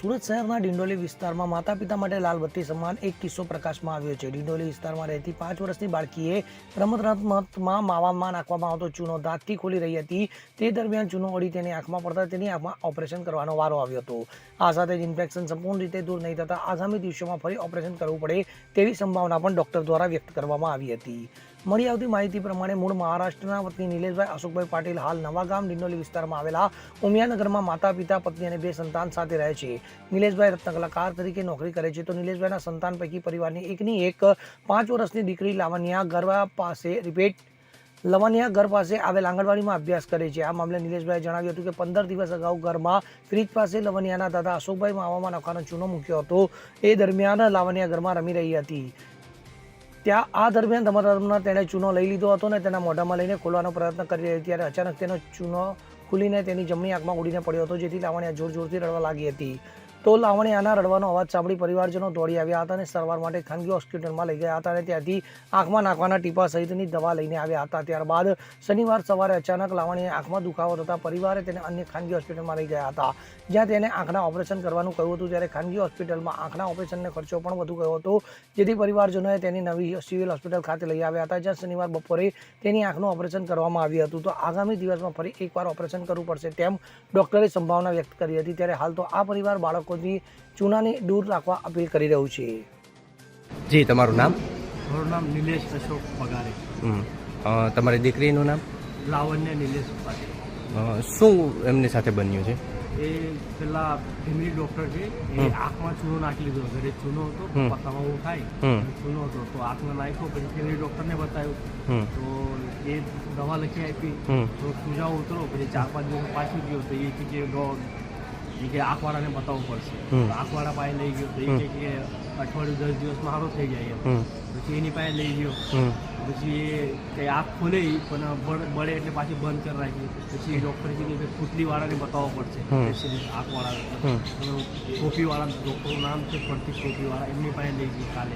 સુરત શહેરના ડિંડોલી વિસ્તારમાં માતા પિતા માટે લાલબત્તી સમાન એક કિસ્સો પ્રકાશમાં આવ્યો છે. ડિંડોલી વિસ્તારમાં રહેતી પાંચ વર્ષની બાળકીએ રમત રમતમાં માવામાં નાખવામાં આવતો ચૂનો દાંતથી ખોલી રહી હતી. તે દરમિયાન ચૂનો અડી તેની આંખમાં પડતા તેની આંખમાં ઓપરેશન કરવાનો વારો આવ્યો હતો. આ સાથે જ ઇન્ફેક્શન સંપૂર્ણ રીતે દૂર નહીં થતાં આગામી દિવસોમાં ફરી ઓપરેશન કરવું પડે તેવી સંભાવના પણ ડૉક્ટર દ્વારા વ્યક્ત કરવામાં આવી હતી. મળી આવતી માહિતી પ્રમાણે મૂળ મહારાષ્ટ્રના વતની નિલેશભાઈ અશોકભાઈ પાટીલ હાલ નવાગામ ડિંડોલી વિસ્તારમાં આવેલા ઉમિયાનગરમાં માતા પિતા પત્ની અને બે સંતાન સાથે રહે છે. નિલેશભાઈ રત્ન કલાકાર તરીકે નોકરી કરે છે તો નિલેશભાઈના સંતાન પૈકી પરિવારની એકની એક પાંચ વર્ષની દીકરી લાવણ્યા ગરવા પાસે રિપેટ લવાનિયા ઘર પાસે આવેલ આંગણવાડીમાં અભ્યાસ કરે છે. આ મામલે નિલેશભાઈએ જણાવ્યું હતું કે પંદર દિવસ અગાઉ ઘરમાં ફ્રીજ પાસે લવણિયાના દાદા અશોકભાઈ માવામાં નખાનો ચૂનો મૂક્યો હતો. એ દરમિયાન લાવણિયા ઘરમાં રમી રહી હતી. ત્યાં આ દરમિયાન તમારા તેણે ચૂનો લઈ લીધો હતો ને તેના મોઢામાં લઈને ખોલવાનો પ્રયત્ન કરી રહી ત્યારે અચાનક તેનો ચૂનો ખુલીને તેની જમણી આંખમાં ઉડીને પડ્યો હતો, જેથી લાવણ્યા જોર જોરથી રડવા લાગી હતી. તો લાવણ્યાના રડવાનો અવાજ સાંભળી પરિવારજનો દોડી આવ્યા હતા અને સારવાર માટે ખાનગી હોસ્પિટલમાં લઈ ગયા હતા અને ત્યાંથી આંખમાં નાખવાના ટીપા સહિતની દવા લઈને આવ્યા હતા. ત્યારબાદ શનિવાર સવારે અચાનક લાવણીએ આંખમાં દુખાવો થતાં પરિવારે તેને અન્ય ખાનગી હોસ્પિટલમાં લઈ ગયા હતા. જ્યાં તેને આંખના ઓપરેશન કરવાનું કહ્યું હતું, ત્યારે ખાનગી હોસ્પિટલમાં આંખના ઓપરેશનનો ખર્ચો પણ વધુ ગયો હતો, જેથી પરિવારજનોએ તેની નવી સિવિલ હોસ્પિટલ ખાતે લઈ આવ્યા હતા, જ્યાં શનિવાર બપોરે તેની આંખનું ઓપરેશન કરવામાં આવ્યું હતું. તો આગામી દિવસમાં ફરી એકવાર ઓપરેશન કરવું પડશે તેમ ડૉક્ટરે સંભાવના વ્યક્ત કરી હતી. ત્યારે હાલ તો આ પરિવાર બાળકોથી ચૂનાને દૂર રાખવા અપીલ કરી રહ્યું છે. જી તમારું નામ? મારું નામ નિલેશ અશોક પગારે. તમારી દીકરીનું નામ? લાવણ્ય નિલેશ પાટીલ શું એમની સાથે બન્યું છે? એ પેલા ફેમિલી ડોક્ટર છે. એ આંખમાં ચૂનો નાખી લીધો ઘરે ચૂનો હતો. પતામાં એવું થાય ચૂનો હતો. તો આંખમાં નાખ્યો પછી ફેમિલી ડોક્ટરને બતાવ્યું. તો એ દવા લખી આપી. તો સુજાવ ઉતરો પછી ચાર પાંચ દિવસ પાછી ગયો. તો એ કે એ કે આંખવાળાને બતાવવું પડશે. આંખવાળા પાસે લઈ ગયો તો એ કે અઠવાડિયું દસ દિવસમાં સારો થઈ જાય એમ. પછી એની પાસે લઈ ગયો. પછી એ કંઈ આંખ ખોલે પણ બળ- એટલે પાછી બંધ કરી રાખી. પછી ડૉક્ટરે કીધું કે પુતલીવાળાને બતાવવો પડશે. આંખવાળા. ટોપીવાળા ડૉક્ટરનું નામ છે પડતી ટોપીવાળા એમની પાસે લઈ ગઈ કાલે.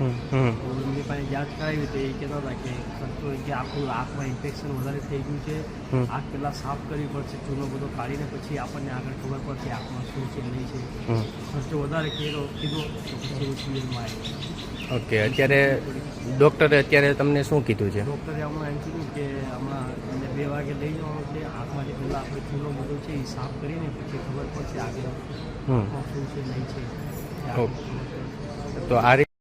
તો એમની પાસે જાંચ કરાવી તો એ કહેતા હતા કે સંતો કે આખું આંખમાં ઇન્ફેક્શન વધારે થઈ ગયું છે. આંખ પહેલાં સાફ કરવી પડશે ચૂનો બધો કાઢીને પછી આપણને આગળ ખબર પડશે આંખમાં શું છે નહીં છે. ખર્ચો વધારે કીધો કીધો તો પછી હું સિવિલમાં આવી ઓકે અત્યારે ડૉક્ટરે અત્યારે તમને શું કીધું છે? ડૉક્ટરે હમણાં એમ કીધું કે હમણાં બે વાગે લઈ જવાનું છે. આંખમાંથી પહેલાં આપણે ચૂલો બધો છે એ સાફ કરીને પછી ખબર પડશે આગળ શું છે નહીં છે. ઓકે. તો આ રીતે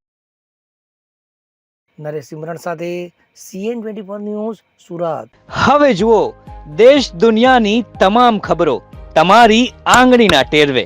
નરેશ સિમરણ સાથે CN twenty four news Surat. હવે જુઓ દેશ દુનિયાની તમામ ખબરો તમારી આંગળીના ટેરવે.